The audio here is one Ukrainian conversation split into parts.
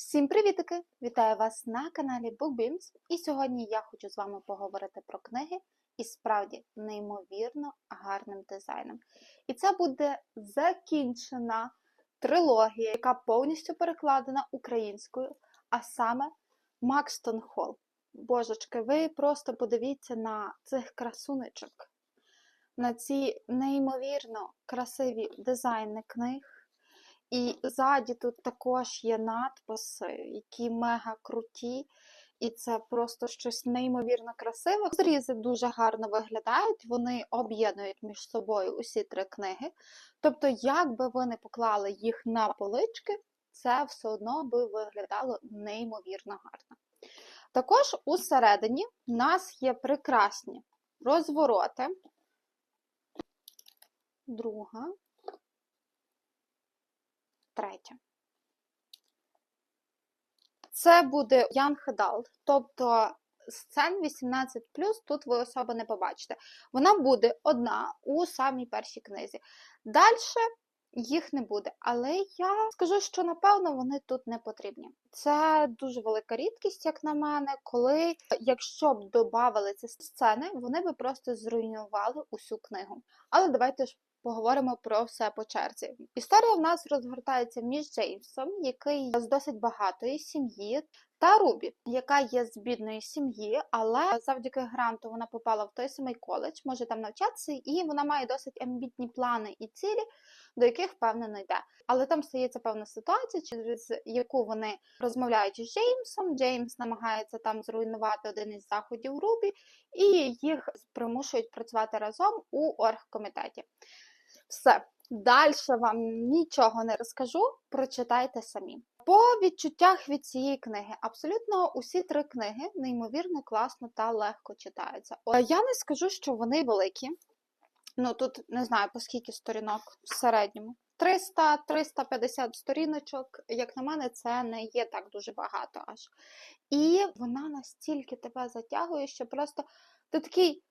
Всім привітики! Вітаю вас на каналі BookBeams. І сьогодні я хочу з вами поговорити про книги із справді неймовірно гарним дизайном. І це буде закінчена трилогія, яка повністю перекладена українською, а саме Макстон Холл. Божечки, ви просто подивіться на цих красунечок, на ці неймовірно красиві дизайни книг. І ззаді тут також є надписи, які мега круті, і це просто щось неймовірно красиве. Зрізи дуже гарно виглядають, вони об'єднують між собою усі три книги. Тобто, як би ви не поклали їх на полички, це все одно би виглядало неймовірно гарно. Також усередині в нас є прекрасні розвороти. Друга третє. Це буде Young Adult, тобто сцен 18 тут ви особо не побачите. Вона буде одна у самій першій книзі. Далі їх не буде, але я скажу, що напевно вони тут не потрібні. Це дуже велика рідкість, як на мене, коли, якщо б додавали ці сцени, вони би просто зруйнували усю книгу. Але давайте ж поговоримо про все по черзі. Історія в нас розгортається між Джеймсом, який з досить багатої сім'ї, та Рубі, яка є з бідної сім'ї, але завдяки гранту вона попала в той самий коледж, може там навчатися, і вона має досить амбітні плани і цілі, до яких впевнено йде. Але там стається певна ситуація, через яку вони розмовляють з Джеймсом. Джеймс намагається там зруйнувати один із заходів Рубі, і їх примушують працювати разом у оргкомітеті. Все. Далі вам нічого не розкажу, прочитайте самі. По відчуттях від цієї книги, абсолютно усі три книги неймовірно класно та легко читаються. Я не скажу, що вони великі. Ну тут не знаю по скільки сторінок в середньому. 300-350 сторіночок, як на мене, це не є так дуже багато аж. І вона настільки тебе затягує, що просто ти такий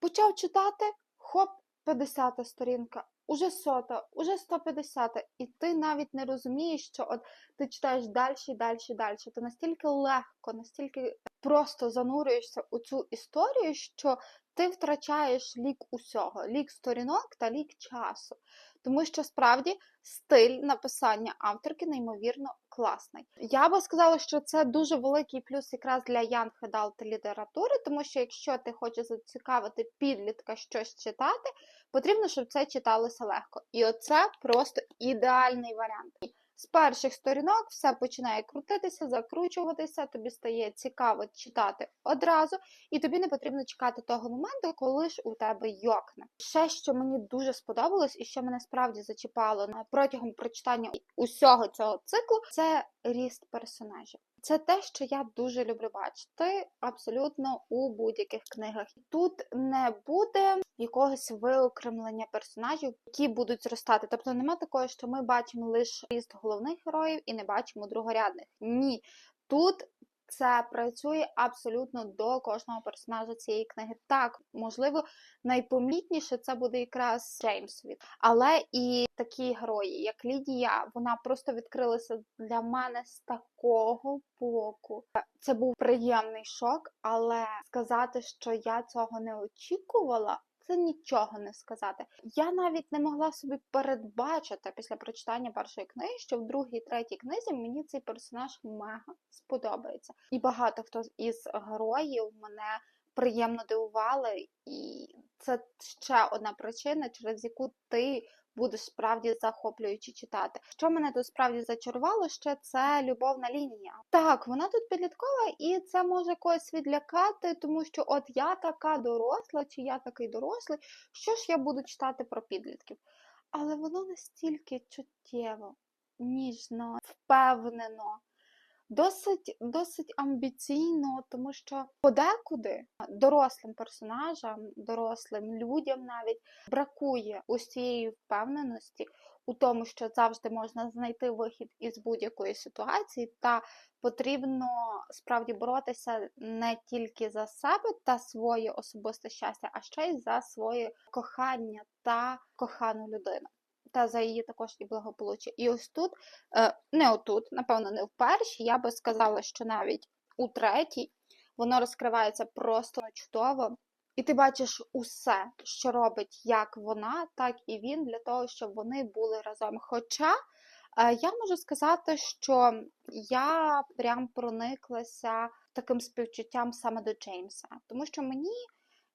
почав читати, хоп, 50 сторінка, уже сота, уже 150, і ти навіть не розумієш, що от ти читаєш далі, далі, далі. Ти настільки легко, настільки просто занурюєшся у цю історію, що ти втрачаєш лік усього, лік сторінок та лік часу. Тому що справді стиль написання авторки неймовірно класний. Я би сказала, що це дуже великий плюс якраз для Young Adult літератури, тому що якщо ти хочеш зацікавити підлітка щось читати, потрібно, щоб це читалося легко. І оце просто ідеальний варіант. З перших сторінок все починає крутитися, закручуватися, тобі стає цікаво читати одразу, і тобі не потрібно чекати того моменту, коли ж у тебе йокне. Ще, що мені дуже сподобалось, і що мене справді зачіпало протягом прочитання усього цього циклу, це ріст персонажів. Це те, що я дуже люблю бачити абсолютно у будь-яких книгах. Тут не буде якогось виокремлення персонажів, які будуть зростати. Тобто нема такого, що ми бачимо лише ріст головних героїв і не бачимо другорядних. Ні. Тут це працює абсолютно до кожного персонажа цієї книги. Так, можливо, найпомітніше це буде якраз Джеймсові. Але і такі герої, як Лідія, вона просто відкрилася для мене з такого боку. Це був приємний шок, але сказати, що я цього не очікувала. Це нічого не сказати. Я навіть не могла собі передбачити після прочитання першої книги, що в другій третій книзі мені цей персонаж мега сподобається. І багато хто із героїв мене приємно дивували, і це ще одна причина, через яку ти будеш справді захоплюючи читати. Що мене тут справді зачарувало, ще це любовна лінія. Так, вона тут підліткова, і це може когось відлякати, тому що от я така доросла, чи я такий дорослий, що ж я буду читати про підлітків? Але воно настільки чуттєво, ніжно, впевнено досить досить амбіційно, тому що подекуди дорослим персонажам, дорослим людям навіть бракує ось цієї впевненості у тому, що завжди можна знайти вихід із будь-якої ситуації, та потрібно справді боротися не тільки за себе та своє особисте щастя, а ще й за своє кохання та кохану людину. Та за її також і благополуччя. І ось тут, е, не отут, напевно, не в першій, я би сказала, що навіть у третій воно розкривається просто чудово. І ти бачиш усе, що робить як вона, так і він, для того, щоб вони були разом. Хоча е, я можу сказати, що я прям прониклася таким співчуттям саме до Джеймса, тому що мені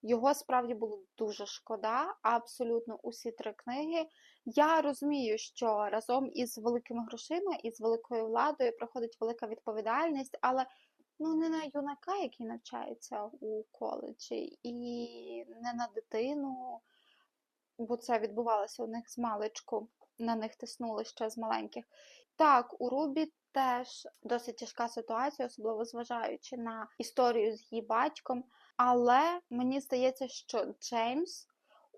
його справді було дуже шкода, абсолютно усі три книги. Я розумію, що разом із великими грошима і з великою владою приходить велика відповідальність, але ну не на юнака, який навчається у коледжі, і не на дитину, бо це відбувалося у них з маличку, на них тиснули ще з маленьких. Так, у Рубі теж досить тяжка ситуація, особливо зважаючи на історію з її батьком. Але мені здається, що Джеймс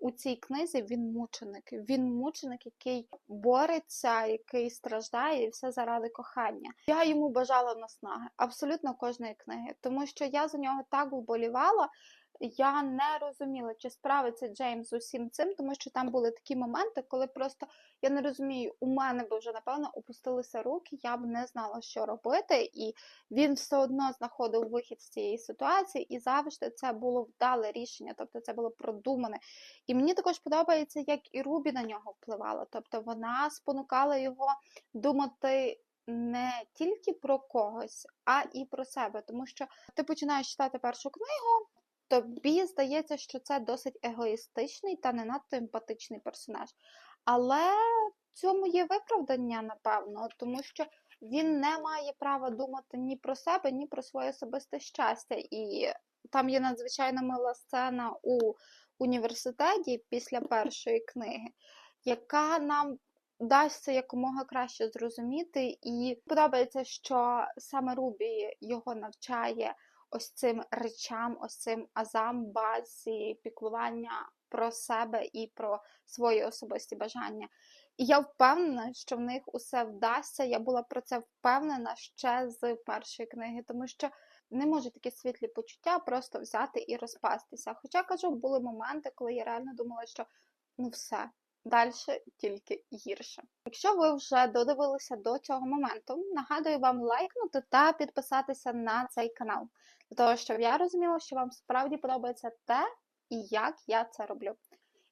у цій книзі він мученик. Він мученик, який бореться, який страждає, і все заради кохання. Я йому бажала наснаги абсолютно кожної книги, тому що я за нього так вболівала. Я не розуміла, чи справиться Джеймс з усім цим, тому що там були такі моменти, коли просто я не розумію, у мене би вже напевно опустилися руки, я б не знала, що робити, і він все одно знаходив вихід з цієї ситуації, і завжди це було вдале рішення, тобто це було продумане. І мені також подобається, як і Рубі на нього впливала. Тобто вона спонукала його думати. Не тільки про когось, а і про себе, тому що ти починаєш читати першу книгу, тобі здається, що це досить егоїстичний та не надто емпатичний персонаж. Але цьому є виправдання, напевно, тому що він не має права думати ні про себе, ні про своє особисте щастя. І там є надзвичайно мила сцена у університеті після першої книги, яка нам дасть це якомога краще зрозуміти. І подобається, що саме Рубі його навчає ось цим речам, ось цим азам, базі, піклування про себе і про свої особисті бажання. І я впевнена, що в них усе вдасться. Я була про це впевнена ще з першої книги, тому що не можу такі світлі почуття просто взяти і розпастися. Хоча кажу, були моменти, коли я реально думала, що ну все. Далі тільки гірше. Якщо ви вже додивилися до цього моменту, нагадую вам лайкнути та підписатися на цей канал, для того, щоб я розуміла, що вам справді подобається те і як я це роблю.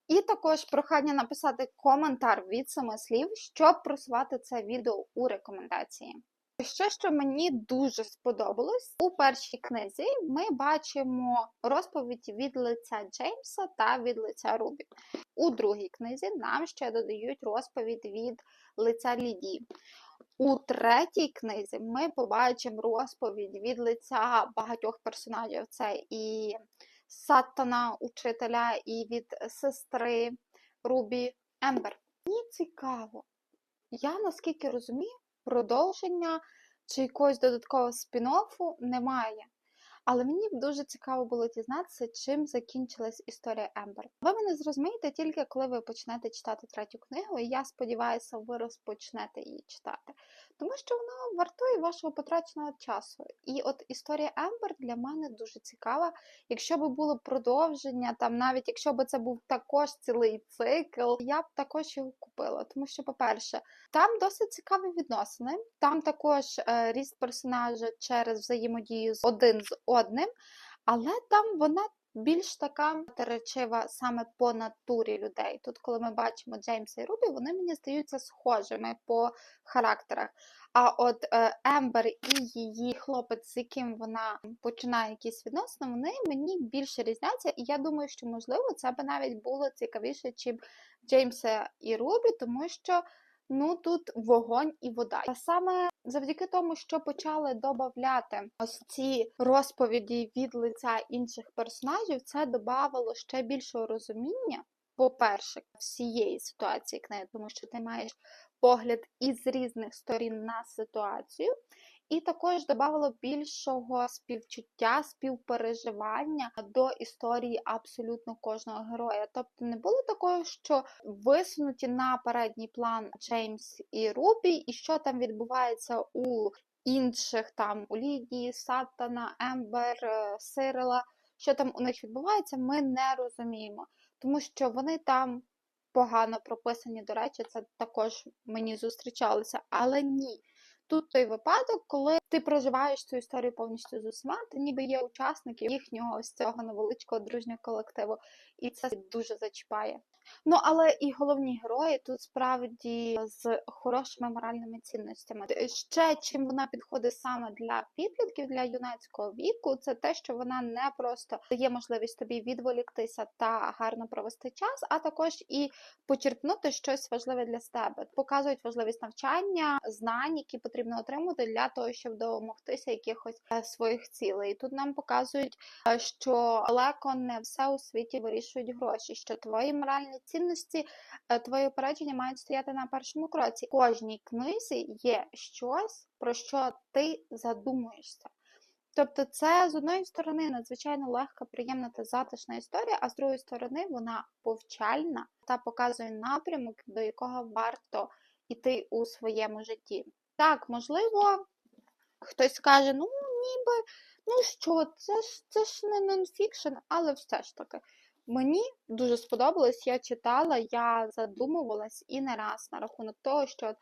І також прохання написати коментар від семи слів, щоб просувати це відео у рекомендації. Ще, що мені дуже сподобалось, у першій книзі ми бачимо розповідь від лиця Джеймса та від лиця Рубі. У другій книзі нам ще додають розповідь від лиця Лідії. У третій книзі ми побачимо розповідь від лиця багатьох персонажів. Це і Саттана, учителя, і від сестри Рубі Ембер. Мені цікаво. Я наскільки розумію, продовження чи якогось додаткового спін-оффу немає. Але мені б дуже цікаво було дізнатися, чим закінчилась історія Ембер. Ви мене зрозумієте тільки коли ви почнете читати третю книгу, і я сподіваюся, ви розпочнете її читати. Тому що вона вартує вашого потраченого часу. І от історія Ембер для мене дуже цікава. Якщо б було продовження, там навіть якщо б це був також цілий цикл, я б також його купила. Тому що, по-перше, там досить цікаві відносини. Там також е, ріст персонажа через взаємодію з один з одним, але там вона більш така речива саме по натурі людей. Тут, коли ми бачимо Джеймса і Рубі, вони мені здаються схожими по характерах. А от е, Ембер і її хлопець, з яким вона починає якісь відносини, вони мені більше різняться, і я думаю, що можливо це би навіть було цікавіше, чим Джеймса і Рубі, тому що. Ну тут вогонь і вода. А саме завдяки тому, що почали додати ось ці розповіді від лиця інших персонажів, це додавало ще більшого розуміння. По-перше, всієї ситуації книги, тому що ти маєш погляд із різних сторін на ситуацію, і також додавало більшого співчуття, співпереживання до історії абсолютно кожного героя. Тобто не було такого, що висунуті на передній план Джеймс і Рубі, і що там відбувається у інших там у Лідії, Сатана, Ембер, е, Сирила. Що там у них відбувається, ми не розуміємо, тому що вони там погано прописані, до речі, це також мені зустрічалося, але ні. Тут той випадок, коли ти проживаєш цю історію повністю з усіма, ти ніби є учасником їхнього ось цього невеличкого дружнього колективу, і це дуже зачіпає. Ну, але і головні герої тут справді з хорошими моральними цінностями. Ще чим вона підходить саме для підлітків, для юнацького віку, це те, що вона не просто дає можливість тобі відволіктися та гарно провести час, а також і почерпнути щось важливе для себе. Показують важливість навчання, знань, які потрібно отримати для того, щоб домогтися якихось е, своїх цілей. Тут нам показують, е, що далеко не все у світі вирішують гроші, що твої моральні цінності, е, твої упередження мають стояти на першому кроці. В кожній книзі є щось, про що ти задумуєшся. Тобто, це з одної сторони надзвичайно легка, приємна та затишна історія, а з другої сторони вона повчальна та показує напрямок, до якого варто йти у своєму житті. Так, можливо, хтось скаже, ну ніби, ну що, це ж це ж не нонфікшн, але все ж таки. Мені дуже сподобалось, я читала, я задумувалась і не раз на рахунок того, що е,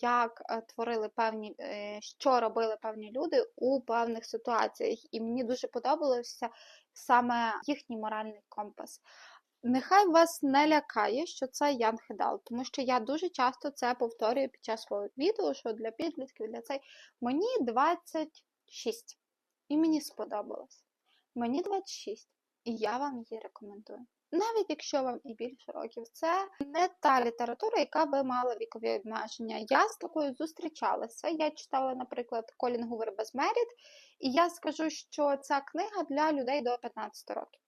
як е, творили певні, е, що робили певні люди у певних ситуаціях. І мені дуже подобалося саме їхній моральний компас. Нехай вас не лякає, що це Ян Хедал, тому що я дуже часто це повторюю під час свого відео, що для підлітків, для цей мені 26. І мені сподобалось. Мені 26. І я вам її рекомендую. Навіть якщо вам і більше років, це не та література, яка би мала вікові обмеження. Я з такою зустрічалася. Я читала, наприклад, Колін Гувер Безмеріт, і я скажу, що ця книга для людей до 15 років.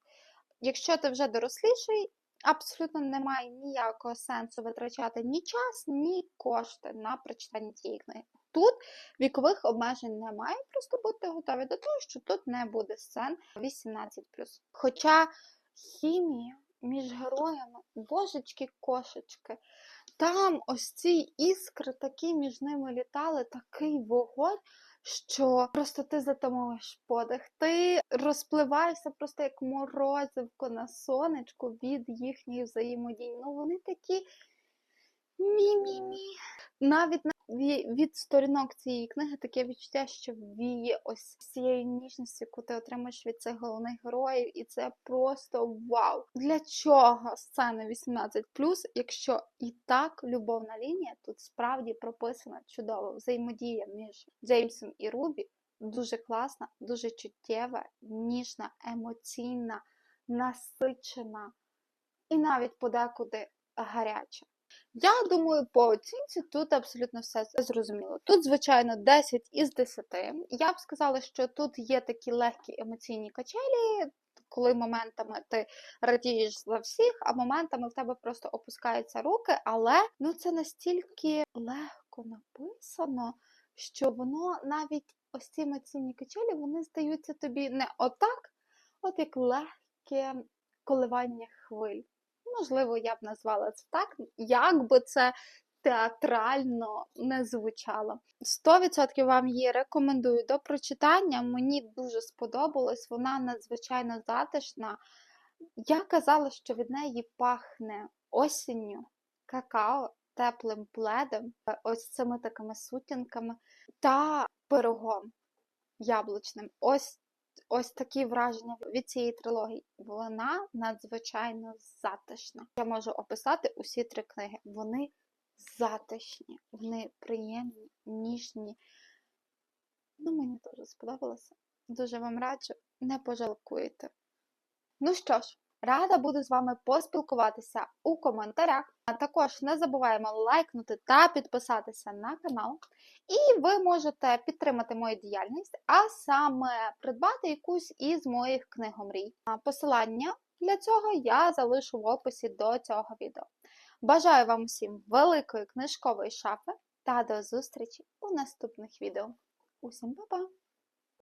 Якщо ти вже доросліший, абсолютно немає ніякого сенсу витрачати ні час, ні кошти на прочитання цієї книги. Тут вікових обмежень немає, просто будьте готові до того, що тут не буде сцен 18. Хоча хімія між героями, божечки кошечки, там ось ці іскри такі між ними літали, такий вогонь, що просто ти затамовуєш подих. Ти розпливаєшся просто як морозивко на сонечку від їхньої взаємодії. Ну вони такі мі-мі-мі. Навіть від сторінок цієї книги таке відчуття, що віє ось цією ніжністю, яку ти отримаєш від цих головних героїв, і це просто вау! Для чого сцена 18 якщо і так любовна лінія тут справді прописана чудово взаємодія між Джеймсом і Рубі дуже класна, дуже чуттєва, ніжна, емоційна, насичена і навіть подекуди гаряча. Я думаю, по оцінці тут абсолютно все зрозуміло. Тут, звичайно, 10 із 10. Я б сказала, що тут є такі легкі емоційні качелі, коли моментами ти радієш за всіх, а моментами в тебе просто опускаються руки, але ну це настільки легко написано, що воно навіть ось ці емоційні качелі вони здаються тобі не отак, от як легке коливання хвиль. Можливо, я б назвала це так, як би це театрально не звучало. 100% вам її рекомендую до прочитання. Мені дуже сподобалось, вона надзвичайно затишна. Я казала, що від неї пахне осінню, какао, теплим пледом, ось цими такими сутінками та пирогом яблучним. Ось ось такі враження від цієї трилогії. Вона надзвичайно затишна. Я можу описати усі три книги. Вони затишні, вони приємні, ніжні. Ну, мені дуже сподобалося. Дуже вам раджу, не пожалкуєте. Ну що ж, рада буду з вами поспілкуватися у коментарях. А також не забуваємо лайкнути та підписатися на канал. І ви можете підтримати мою діяльність, а саме придбати якусь із моїх книгомрій. Посилання для цього я залишу в описі до цього відео. Бажаю вам всім великої книжкової шафи та до зустрічі у наступних відео. Усім па-па!